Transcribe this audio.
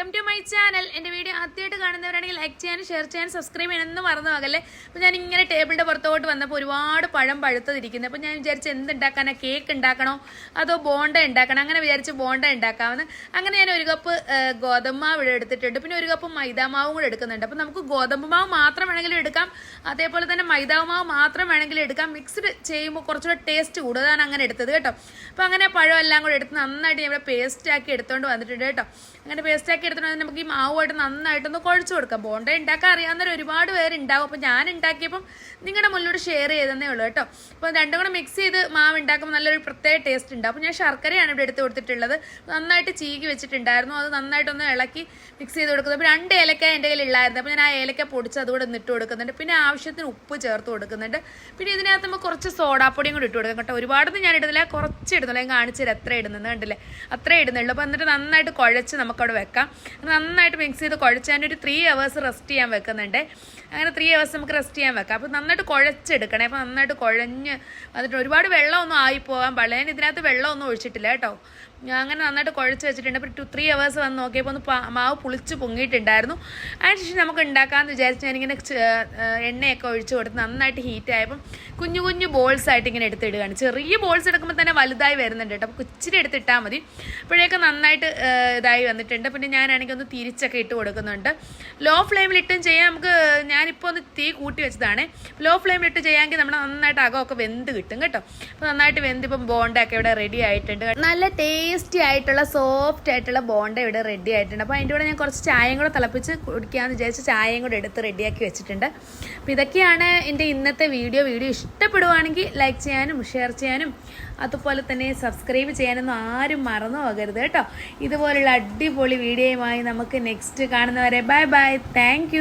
Welcome to my channel എന്റെ video ആദ്യമായിട്ട് കാണുന്നവരാണെങ്കിൽ ലൈക്ക് ചെയ്യാനും ഷെയർ ചെയ്യാനും സബ്സ്ക്രൈബ് ചെയ്യാനൊന്നും മറന്നു പോകല്ലേ അപ്പോൾ ഞാൻ ഇങ്ങനെ ടേബിളിന്റെ പുറത്തോട്ട് വന്നപ്പോൾ ഒരുപാട് പഴം പഴുത്തതിരിക്കുന്നത് അപ്പോൾ ഞാൻ വിചാരിച്ച് എന്തുണ്ടാക്കാനാ? കേക്ക് ഉണ്ടാക്കണോ? അതോ ബോണ്ട ഉണ്ടാക്കണം? അങ്ങനെ വിചാരിച്ച് ബോണ്ട ഉണ്ടാക്കാമെന്ന്. അങ്ങനെ ഞാൻ ഒരു കപ്പ് ഗോതമ്പ് എടുത്തിട്ടുണ്ട്. പിന്നെ ഒരു കപ്പ് മൈദാമാവും കൂടെ എടുക്കുന്നുണ്ട്. അപ്പോൾ നമുക്ക് ഗോതമ്പ് മാവ് മാത്രം വേണമെങ്കിലും എടുക്കാം. അതേപോലെ തന്നെ മൈദാ മാവ് മാത്രം വേണമെങ്കിലും എടുക്കാം. മിക്സ്ഡ് ചെയ്യുമ്പോൾ കുറച്ചുകൂടെ ടേസ്റ്റ് കൂടുതലാണ് അങ്ങനെ എടുത്തത് കേട്ടോ. അപ്പോൾ അങ്ങനെ പഴം എല്ലാം കൂടെ എടുത്ത് നന്നായിട്ട് ഞാൻ ഇവിടെ പേസ്റ്റ് ആക്കി എടുത്തുകൊണ്ട് വന്നിട്ടുണ്ട് കേട്ടോ. അങ്ങനെ പേസ്റ്റ് ആക്കി എടുത്തിട്ട് വന്നിട്ട് നമുക്ക് ഈ മാവുമായിട്ട് നന്നായിട്ടൊന്ന് കുഴച്ച് കൊടുക്കാം. ബോണ്ട ഉണ്ടാക്കാൻ അറിയാവുന്നവർ ഒരുപാട് പേരുണ്ടാവും. അപ്പോൾ ഞാൻ ഉണ്ടാക്കിയപ്പം നിങ്ങളുടെ മുന്നിലോട്ട് ഷെയർ ചെയ്തതേ ഉള്ളൂ കേട്ടോ. അപ്പോൾ രണ്ടും കൂടെ മിക്സ് ചെയ്ത് മാവ് ഉണ്ടാക്കുമ്പോൾ നല്ലൊരു പ്രത്യേക ടേസ്റ്റ് ഉണ്ട്. അപ്പോൾ ഞാൻ ശർക്കരയാണ് ഇവിടെ എടുത്ത് കൊടുത്തിട്ടുള്ളത്. നന്നായിട്ട് ചീകി വെച്ചിട്ടുണ്ടായിരുന്നു. അത് നന്നായിട്ടൊന്ന് ഇളക്കി മിക്സ് ചെയ്ത് കൊടുക്കുന്നത് അപ്പോൾ രണ്ട് ഏലക്ക എന്റെ കയ്യിൽ ഉള്ളായിരുന്നു അപ്പോൾ ഞാൻ ആ ഏലക്ക പൊടിച്ച് അതുകൂടെ ഇട്ട് കൊടുക്കുന്നുണ്ട്. പിന്നെ ആവശ്യത്തിന് ഉപ്പ് ചേർത്ത് കൊടുക്കുന്നുണ്ട്. പിന്നെ ഇതിനകത്ത് നമുക്ക് കുറച്ച് സോഡാപ്പൊടിയും കൂടി ഇട്ട് കൊടുക്കാം കേട്ടോ. ഒരുപാടൊന്നും ഞാൻ ഇടുന്നില്ല. കുറച്ച് ഇടുന്നില്ല. ഞാൻ കാണിച്ചു തരാം. എത്ര ഇടുന്നത് കണ്ടില്ലേ? അത്രേ ഇടുന്നുള്ളൂ. അപ്പോൾ എന്നിട്ട് നന്നായിട്ട് കുഴച്ച് നമുക്കവിടെ വെക്കാം. നന്നായിട്ട് മിക്സ് ചെയ്ത് കുഴച്ച് ഞാനൊരു ത്രീ അവേഴ്സ് റെസ്റ്റ് ചെയ്യാൻ വെക്കുന്നുണ്ട്. അങ്ങനെ ത്രീ അവേഴ്സ് നമുക്ക് റെസ്റ്റ് ചെയ്യാൻ വെക്കാം. അപ്പോൾ നന്നായിട്ട് കുഴച്ചെടുക്കണേ. അപ്പോൾ നന്നായിട്ട് കുഴഞ്ഞ് വന്നിട്ട് ഒരുപാട് വെള്ളമൊന്നും ആയിപ്പോകാൻ പോകാൻ പാടില്ല. ഞാൻ ഇതിനകത്ത് വെള്ളമൊന്നും ഒഴിച്ചിട്ടില്ല കേട്ടോ. ഞാൻ അങ്ങനെ നന്നായിട്ട് കുഴച്ച് വെച്ചിട്ടുണ്ട്. അപ്പോൾ ടു ത്രീ അവേഴ്സ് വന്ന് നോക്കിയപ്പോൾ ഒന്ന് മാവ് പുളിച്ച് പൊങ്ങിയിട്ടുണ്ടായിരുന്നു. അതിനുശേഷം നമുക്ക് ഉണ്ടാക്കാമെന്ന് വിചാരിച്ച് ഞാനിങ്ങനെ എണ്ണയൊക്കെ ഒഴിച്ച് കൊടുത്ത് നന്നായിട്ട് ഹീറ്റ് ആയപ്പം കുഞ്ഞു കുഞ്ഞു ബോൾസ് ആയിട്ട് ഇങ്ങനെ എടുത്തിടുകയാണ് ചെറിയ ബോൾസ് എടുക്കുമ്പോൾ തന്നെ വലുതായി വരുന്നുണ്ട് കേട്ടോ. അപ്പോൾ ഇച്ചിരി എടുത്തിട്ടാൽ മതി. അപ്പോഴേക്കും നന്നായിട്ട് ഇതായി വന്നിട്ടുണ്ട്. പിന്നെ ഞാനാണെങ്കിൽ ഒന്ന് തിരിച്ചൊക്കെ ഇട്ട് കൊടുക്കുന്നുണ്ട്. ലോ ഫ്ലെയിമിലിട്ടും ചെയ്യാം. നമുക്ക് ഞാനിപ്പോൾ ഒന്ന് തീ കൂട്ടി വെച്ചതാണ്. ലോ ഫ്ലെയിമിൽ ഇട്ട് ചെയ്യാമെങ്കിൽ നമ്മൾ നന്നായിട്ട് അകമൊക്കെ വെന്ത് കിട്ടും കേട്ടോ. അപ്പോൾ നന്നായിട്ട് വെന്ത് ഇപ്പം ബോണ്ടൊക്കെ ഇവിടെ റെഡി ആയിട്ടുണ്ട്. നല്ല ടേസ്റ്റി ആയിട്ടുള്ള സോഫ്റ്റ് ആയിട്ടുള്ള ബോണ്ട ഇവിടെ റെഡി ആയിട്ടുണ്ട്. അപ്പോൾ അതിന്റെ കൂടെ ഞാൻ കുറച്ച് ചായയും കൂടെ തിളപ്പിച്ച് കുടിക്കാമെന്ന് വിചാരിച്ച് ചായയും കൂടെ എടുത്ത് റെഡിയാക്കി വെച്ചിട്ടുണ്ട്. അപ്പോൾ ഇതൊക്കെയാണ് എന്റെ ഇന്നത്തെ വീഡിയോ വീഡിയോ ഇഷ്ടപ്പെടുവാണെങ്കിൽ ലൈക്ക് ചെയ്യാനും ഷെയർ ചെയ്യാനും അതുപോലെ തന്നെ സബ്സ്ക്രൈബ് ചെയ്യാനൊന്നും ആരും മറന്നു പോകരുത് കേട്ടോ. ഇതുപോലുള്ള അടിപൊളി വീഡിയോയുമായി നമുക്ക് നെക്സ്റ്റ് കാണുന്നവരെ. Bye bye thank